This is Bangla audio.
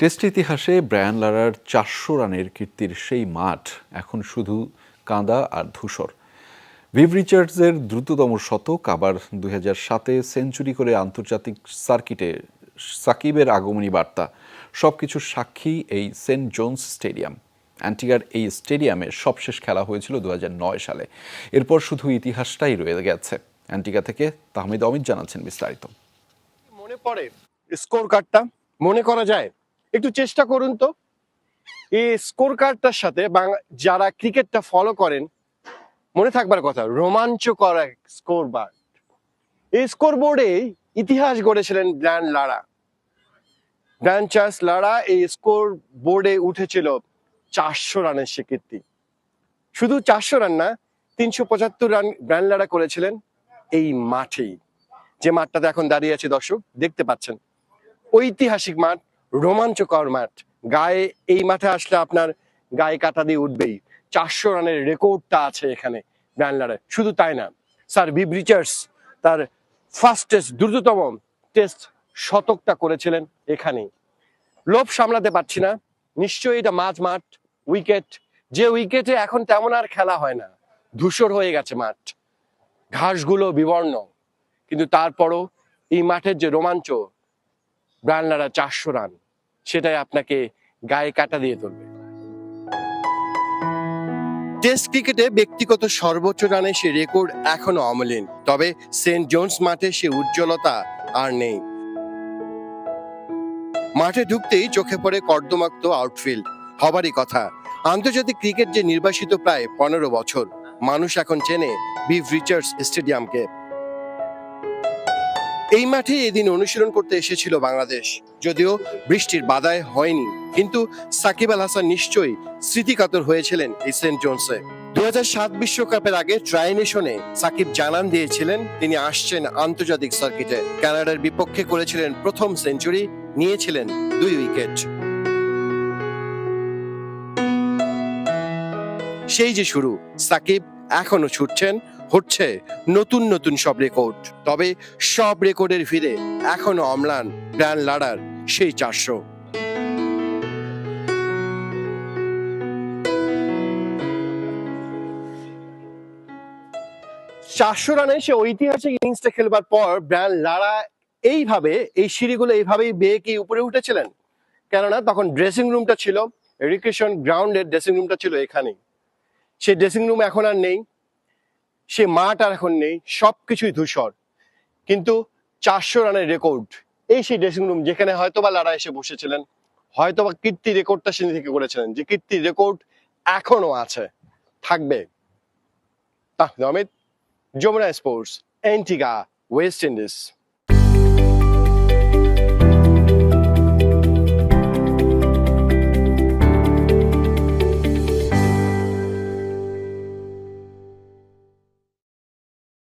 টেস্ট ইতিহাসে ব্রায়ান লারার চারশো রানের কীর্তির সেই মাঠ এখন শুধু কাঁদা আর ধূসর। ভিভ রিচার্ডসের দ্রুততম শতক আবার দুই সাতে সেঞ্চুরি করে আন্তর্জাতিক সার্কিটে সাকিবের আগমনী বার্তা। সবকিছুর সাক্ষী এই সেন্ট জোন্স স্টেডিয়াম। অ্যান্টিগার এই স্টেডিয়ামে সবশেষ খেলা হয়েছিল দুই হাজার নয় সালে। এরপর শুধু ইতিহাসটাই রয়ে গেছে। অ্যান্টিগা থেকে তাহমিদ অমিত জানাচ্ছেন বিস্তারিত। মনে পড়ে স্কোর কার্ডটা মনে করা যায়? একটু চেষ্টা করুন তো। এই স্কোর কার্ডটার সাথে যারা ক্রিকেটটা ফলো করেন, মনে থাকবার কথা, রোমাঞ্চকর এক স্কোর বোর্ড এই স্কোর বোর্ডে ইতিহাস গড়েছিলেন Brian Lara. Brian Charles Lara এই স্কোর বোর্ডে উঠেছিল চারশো রানের স্বীকৃতি। শুধু চারশো রান না, তিনশো পঁচাত্তর রান ব্র্যান লারা করেছিলেন এই মাঠেই। যে মাঠটাতে এখন দাঁড়িয়ে আছে দর্শক, দেখতে পাচ্ছেন। ঐতিহাসিক মাঠ রোমাঞ্চকর মাঠ। গায়ে এই মাঠে আসলে আপনার গায়ে কাটা দিয়ে উঠবেই। চারশো রানের রেকর্ডটা আছে এখানে ব্যানলারে শুধু তাই না, স্যার বিব রিচার্ডস তার ফাস্টেস্ট, দ্রুততম টেস্ট শতকটা করেছিলেন এখানেই। লোভ সামলাতে পারছি না। নিশ্চয়ই এটা মাঝ মাঠ, উইকেট। যে উইকেটে এখন তেমন আর খেলা হয় না। ধূসর হয়ে গেছে মাঠ। ঘাসগুলো বিবর্ণ। কিন্তু তারপরও এই মাঠের যে রোমাঞ্চ ব্রানলারা চারশো রান। সেটাই আপনাকে গায়ে কাটা দিয়ে তুলবে। টেস্ট ক্রিকেটে ব্যক্তিগত সর্বোচ্চ রানে সে রেকর্ড এখনও অমলিন, তবে সেন্ট জোন্স মাঠে সে উজ্জ্বলতা আর নেই। মাঠে ঢুকতেই চোখে পড়ে কর্দমাক্ত আউটফিল্ড, হবারই কথা। আন্তর্জাতিক ক্রিকেট যে নির্বাসিত প্রায় পনেরো বছর, মানুষ এখন চেনে বিভ রিচার্ডস স্টেডিয়ামকে। এই মাঠে এদিন অনুশীলন করতে এসেছিল বাংলাদেশ। যদিও বৃষ্টির বাধায় হয়নি, কিন্তু সাকিব আল হাসান নিশ্চয়ই স্মৃতিকাতর হয়েছিলেন এই সেন্ট জোনসে। দু বিশ্বকাপের আগে ট্রাইনেশনে সাকিব জানান দিয়েছিলেন, তিনি আসছেন আন্তর্জাতিক সার্কিটে। কানাডার বিপক্ষে করেছিলেন প্রথম সেঞ্চুরি, নিয়েছিলেন দুই উইকেট। সেই যে শুরু, সাকিব এখনও ছুটছেন, হচ্ছে নতুন নতুন সব রেকর্ড। তবে সব রেকর্ডের ভিড়ে এখনও অম্লান ব্র্যান লাডার সেই চারশো। চারশো রানে সে ঐতিহাসিক ইনিংসটা খেলবার পর ব্র্যান লারা এইভাবে, এই সিঁড়িগুলো এইভাবেই বেয়ে কি উপরে উঠেছিলেন? কেননা তখন ড্রেসিং রুমটা ছিল রিক্রেশন গ্রাউন্ডের ড্রেসিং রুমটা ছিল এখানেই। সে ড্রেসিং রুম এখন আর নেই, সে মাঠ আর এখন নেই, সবকিছুই ধূসর। কিন্তু চারশো রানের রেকর্ড এই সেই ড্রেসিং রুম যেখানে হয়তোবা লারা এসে বসেছিলেন, হয়তোবা কীর্তি রেকর্ডটা সেদিন থেকে করেছিলেন, যে কীর্তি রেকর্ড এখনও আছে, থাকবে। তাহলে Amit, Jamuna sports Antigua West Indies